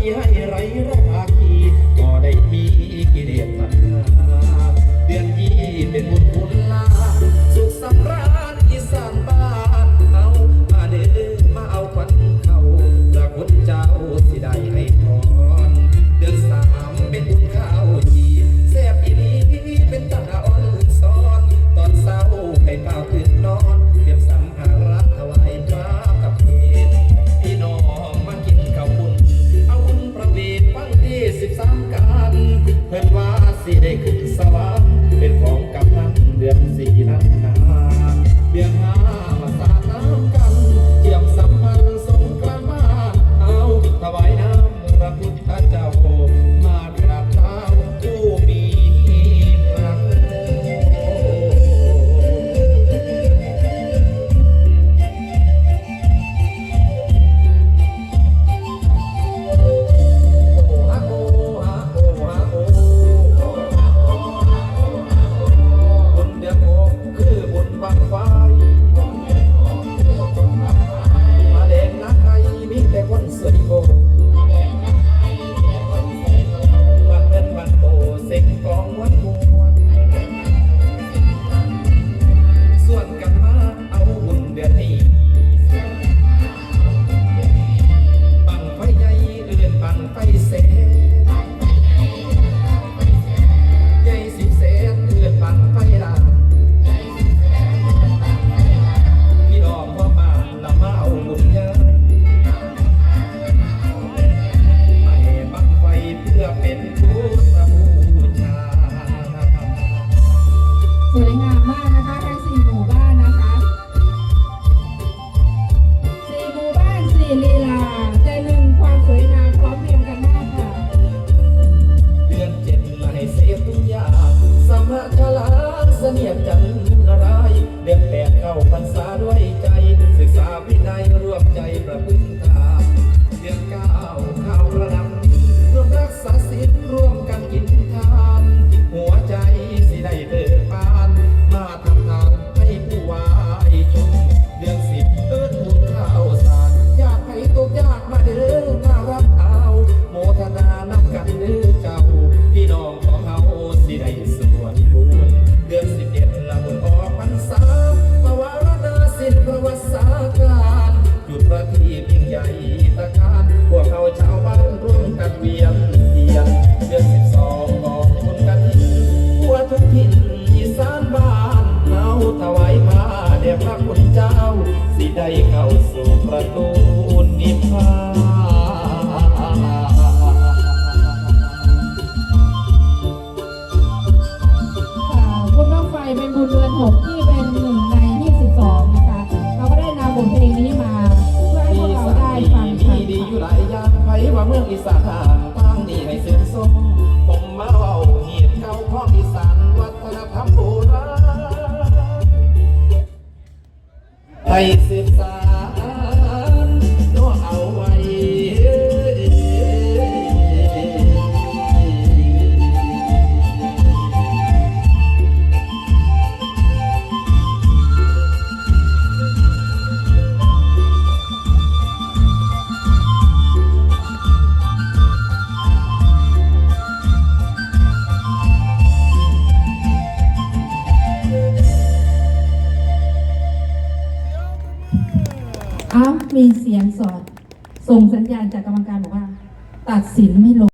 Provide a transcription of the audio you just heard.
ให้ไรแรง ระพุทธเจ้าโต สวยงามมากนะคะทั้งสี่หมู่บ้านนะคะสี่หมู่บ้านสี่ลีลาใจนึงความสวยงามพร้อมเพรียงกันมากค่ะเนเสียทุกอย่างสมะชลาเสียดจันทราย เดือนแปดเข้าพรรษาด้วยใจ ศึกษาวินัยร่วมใจประพฤติ สิได้เข้าสู่ประตูนิพพานค่ะงไฟเป็นบุญเดือนหกที่เป็นหนึ่งในยี่สิบสองนะคะ เราก็ได้นำบทเพลงนี้มา เพื่อให้พวกเราได้ฟังค่ะ สิบสานนอเอา มีเสียงสอด ส่งสัญญาณจากกรรมการบอกว่า ตัดสินไม่ลง